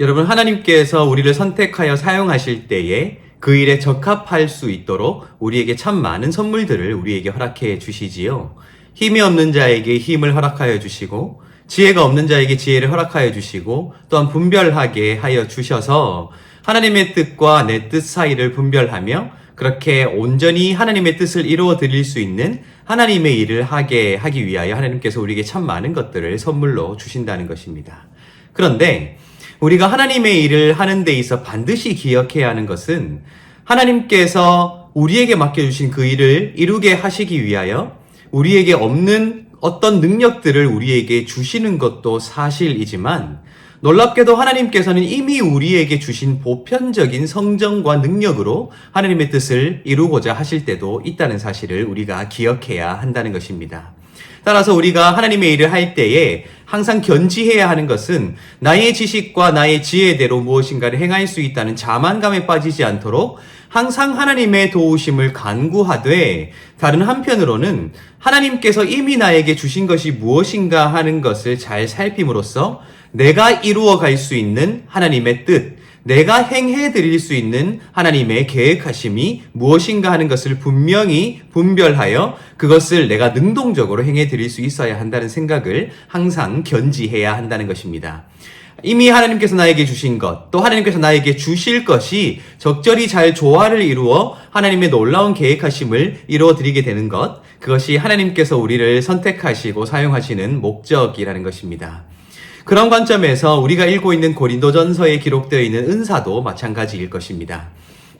여러분, 하나님께서 우리를 선택하여 사용하실 때에 그 일에 적합할 수 있도록 우리에게 참 많은 선물들을 우리에게 허락해 주시지요. 힘이 없는 자에게 힘을 허락하여 주시고, 지혜가 없는 자에게 지혜를 허락하여 주시고, 또한 분별하게 하여 주셔서 하나님의 뜻과 내 뜻 사이를 분별하며 그렇게 온전히 하나님의 뜻을 이루어 드릴 수 있는 하나님의 일을 하게 하기 위하여 하나님께서 우리에게 참 많은 것들을 선물로 주신다는 것입니다. 그런데 우리가 하나님의 일을 하는 데 있어 반드시 기억해야 하는 것은 하나님께서 우리에게 맡겨주신 그 일을 이루게 하시기 위하여 우리에게 없는 어떤 능력들을 우리에게 주시는 것도 사실이지만 놀랍게도 하나님께서는 이미 우리에게 주신 보편적인 성정과 능력으로 하나님의 뜻을 이루고자 하실 때도 있다는 사실을 우리가 기억해야 한다는 것입니다. 따라서 우리가 하나님의 일을 할 때에 항상 견지해야 하는 것은 나의 지식과 나의 지혜대로 무엇인가를 행할 수 있다는 자만감에 빠지지 않도록 항상 하나님의 도우심을 간구하되 다른 한편으로는 하나님께서 이미 나에게 주신 것이 무엇인가 하는 것을 잘 살핌으로써 내가 이루어 갈 수 있는 하나님의 뜻, 내가 행해 드릴 수 있는 하나님의 계획하심이 무엇인가 하는 것을 분명히 분별하여 그것을 내가 능동적으로 행해 드릴 수 있어야 한다는 생각을 항상 견지해야 한다는 것입니다. 이미 하나님께서 나에게 주신 것, 또 하나님께서 나에게 주실 것이 적절히 잘 조화를 이루어 하나님의 놀라운 계획하심을 이루어 드리게 되는 것, 그것이 하나님께서 우리를 선택하시고 사용하시는 목적이라는 것입니다. 그런 관점에서 우리가 읽고 있는 고린도전서에 기록되어 있는 은사도 마찬가지일 것입니다.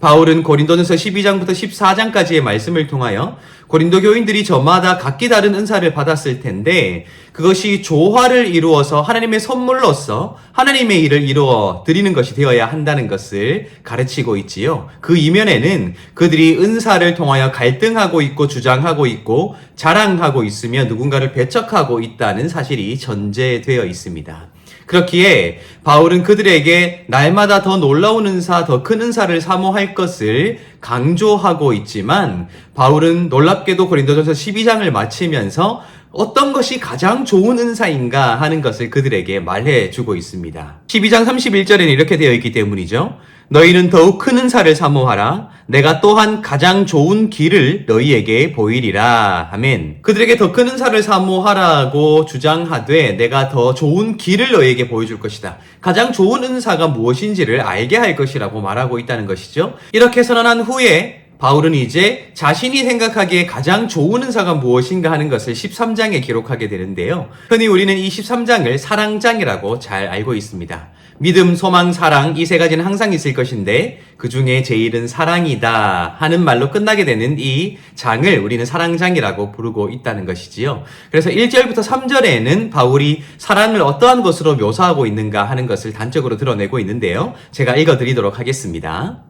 바울은 고린도전서 12장부터 14장까지의 말씀을 통하여 고린도 교인들이 저마다 각기 다른 은사를 받았을 텐데 그것이 조화를 이루어서 하나님의 선물로서 하나님의 일을 이루어 드리는 것이 되어야 한다는 것을 가르치고 있지요. 그 이면에는 그들이 은사를 통하여 갈등하고 있고 주장하고 있고 자랑하고 있으며 누군가를 배척하고 있다는 사실이 전제되어 있습니다. 그렇기에 바울은 그들에게 날마다 더 놀라운 은사, 더 큰 은사를 사모할 것을 강조하고 있지만 바울은 놀랍게도 고린도전서 12장을 마치면서 어떤 것이 가장 좋은 은사인가 하는 것을 그들에게 말해 주고 있습니다. 12장 31절에는 이렇게 되어 있기 때문이죠. 너희는 더욱 큰 은사를 사모하라. 내가 또한 가장 좋은 길을 너희에게 보이리라. 아멘. 그들에게 더 큰 은사를 사모하라고 주장하되 내가 더 좋은 길을 너희에게 보여줄 것이다. 가장 좋은 은사가 무엇인지를 알게 할 것이라고 말하고 있다는 것이죠. 이렇게 선언한 후에 바울은 이제 자신이 생각하기에 가장 좋은 은사가 무엇인가 하는 것을 13장에 기록하게 되는데요. 흔히 우리는 이 13장을 사랑장이라고 잘 알고 있습니다. 믿음, 소망, 사랑 이 세 가지는 항상 있을 것인데 그 중에 제일은 사랑이다 하는 말로 끝나게 되는 이 장을 우리는 사랑장이라고 부르고 있다는 것이지요. 그래서 1절부터 3절에는 바울이 사랑을 어떠한 것으로 묘사하고 있는가 하는 것을 단적으로 드러내고 있는데요. 제가 읽어드리도록 하겠습니다.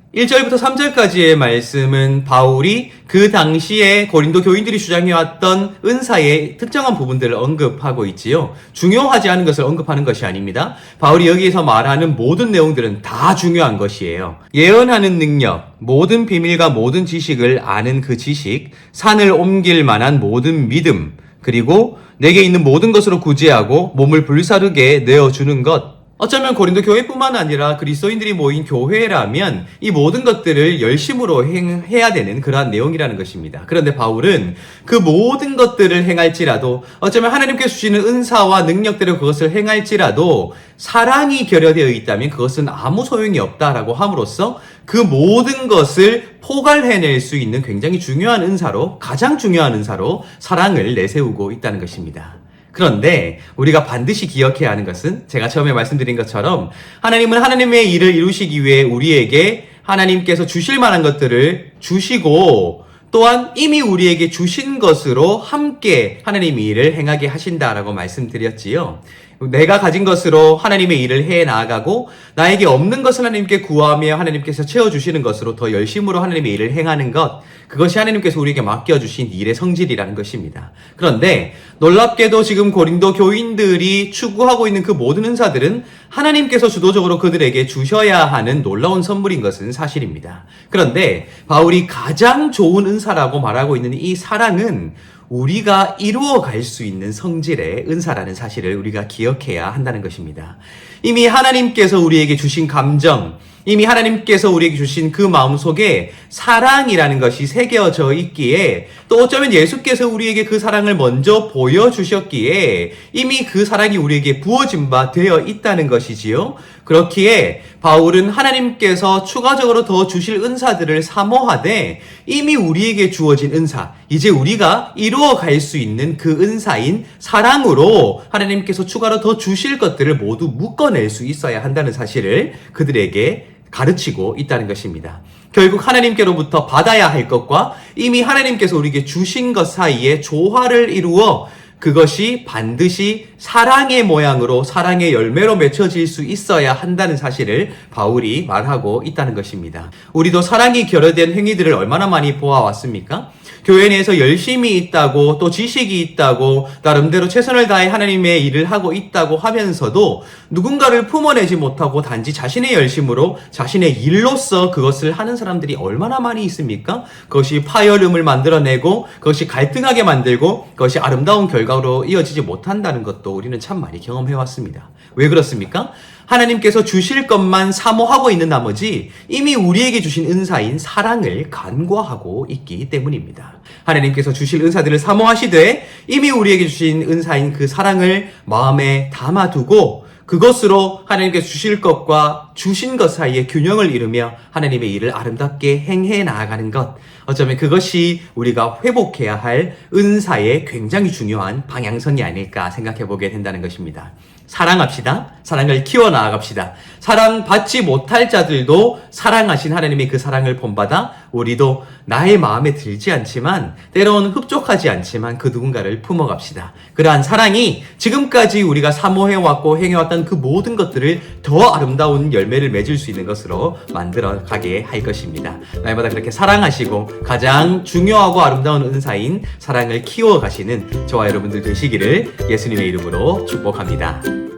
1절부터 3절까지의 말씀은 바울이 그 당시에 고린도 교인들이 주장해왔던 은사의 특정한 부분들을 언급하고 있지요. 중요하지 않은 것을 언급하는 것이 아닙니다. 바울이 여기에서 말하는 모든 내용들은 다 중요한 것이에요. 예언하는 능력, 모든 비밀과 모든 지식을 아는 그 지식, 산을 옮길 만한 모든 믿음, 그리고 내게 있는 모든 것으로 구제하고 몸을 불사르게 내어주는 것, 어쩌면 고린도 교회뿐만 아니라 그리스도인들이 모인 교회라면 이 모든 것들을 열심으로 행해야 되는 그러한 내용이라는 것입니다. 그런데 바울은 그 모든 것들을 행할지라도 어쩌면 하나님께 주시는 은사와 능력대로 그것을 행할지라도 사랑이 결여되어 있다면 그것은 아무 소용이 없다라고 함으로써 그 모든 것을 포괄해낼 수 있는 굉장히 중요한 은사로 가장 중요한 은사로 사랑을 내세우고 있다는 것입니다. 그런데 우리가 반드시 기억해야 하는 것은 제가 처음에 말씀드린 것처럼 하나님은 하나님의 일을 이루시기 위해 우리에게 하나님께서 주실 만한 것들을 주시고 또한 이미 우리에게 주신 것으로 함께 하나님의 일을 행하게 하신다라고 말씀드렸지요. 내가 가진 것으로 하나님의 일을 해 나아가고 나에게 없는 것을 하나님께 구하며 하나님께서 채워주시는 것으로 더 열심으로 하나님의 일을 행하는 것 그것이 하나님께서 우리에게 맡겨주신 일의 성질이라는 것입니다. 그런데 놀랍게도 지금 고린도 교인들이 추구하고 있는 그 모든 은사들은 하나님께서 주도적으로 그들에게 주셔야 하는 놀라운 선물인 것은 사실입니다. 그런데 바울이 가장 좋은 은사라고 말하고 있는 이 사랑은 우리가 이루어 갈 수 있는 성질의 은사라는 사실을 우리가 기억해야 한다는 것입니다. 이미 하나님께서 우리에게 주신 감정, 이미 하나님께서 우리에게 주신 그 마음 속에 사랑이라는 것이 새겨져 있기에 또 어쩌면 예수께서 우리에게 그 사랑을 먼저 보여주셨기에 이미 그 사랑이 우리에게 부어진 바 되어 있다는 것이지요. 그렇기에 바울은 하나님께서 추가적으로 더 주실 은사들을 사모하되 이미 우리에게 주어진 은사, 이제 우리가 이루 어갈수 있는 그 은사인 사랑으로 하나님께서 추가로 더 주실 것들을 모두 묶어낼 수 있어야 한다는 사실을 그들에게 가르치고 있다는 것입니다. 결국 하나님께로부터 받아야 할 것과 이미 하나님께서 우리에게 주신 것 사이에 조화를 이루어 그것이 반드시 사랑의 모양으로 사랑의 열매로 맺혀질 수 있어야 한다는 사실을 바울이 말하고 있다는 것입니다. 우리도 사랑이 결여된 행위들을 얼마나 많이 보아왔습니까? 교회 내에서 열심히 있다고 또 지식이 있다고 나름대로 최선을 다해 하나님의 일을 하고 있다고 하면서도 누군가를 품어내지 못하고 단지 자신의 열심으로 자신의 일로서 그것을 하는 사람들이 얼마나 많이 있습니까? 그것이 파열음을 만들어내고 그것이 갈등하게 만들고 그것이 아름다운 결과로 이어지지 못한다는 것도 우리는 참 많이 경험해 왔습니다. 왜 그렇습니까? 하나님께서 주실 것만 사모하고 있는 나머지 이미 우리에게 주신 은사인 사랑을 간과하고 있기 때문입니다. 하나님께서 주실 은사들을 사모하시되 이미 우리에게 주신 은사인 그 사랑을 마음에 담아두고 그것으로 하나님께서 주실 것과 주신 것 사이에 균형을 이루며 하나님의 일을 아름답게 행해 나아가는 것. 어쩌면 그것이 우리가 회복해야 할 은사의 굉장히 중요한 방향성이 아닐까 생각해 보게 된다는 것입니다. 사랑합시다. 사랑을 키워나갑시다. 사랑받지 못할 자들도 사랑하신 하나님의 그 사랑을 본받아 우리도 나의 마음에 들지 않지만 때로는 흡족하지 않지만 그 누군가를 품어갑시다. 그러한 사랑이 지금까지 우리가 사모해왔고 행해왔던 그 모든 것들을 더 아름다운 열매를 맺을 수 있는 것으로 만들어 가게 할 것입니다. 날마다 그렇게 사랑하시고 가장 중요하고 아름다운 은사인 사랑을 키워 가시는 저와 여러분들 되시기를 예수님의 이름으로 축복합니다.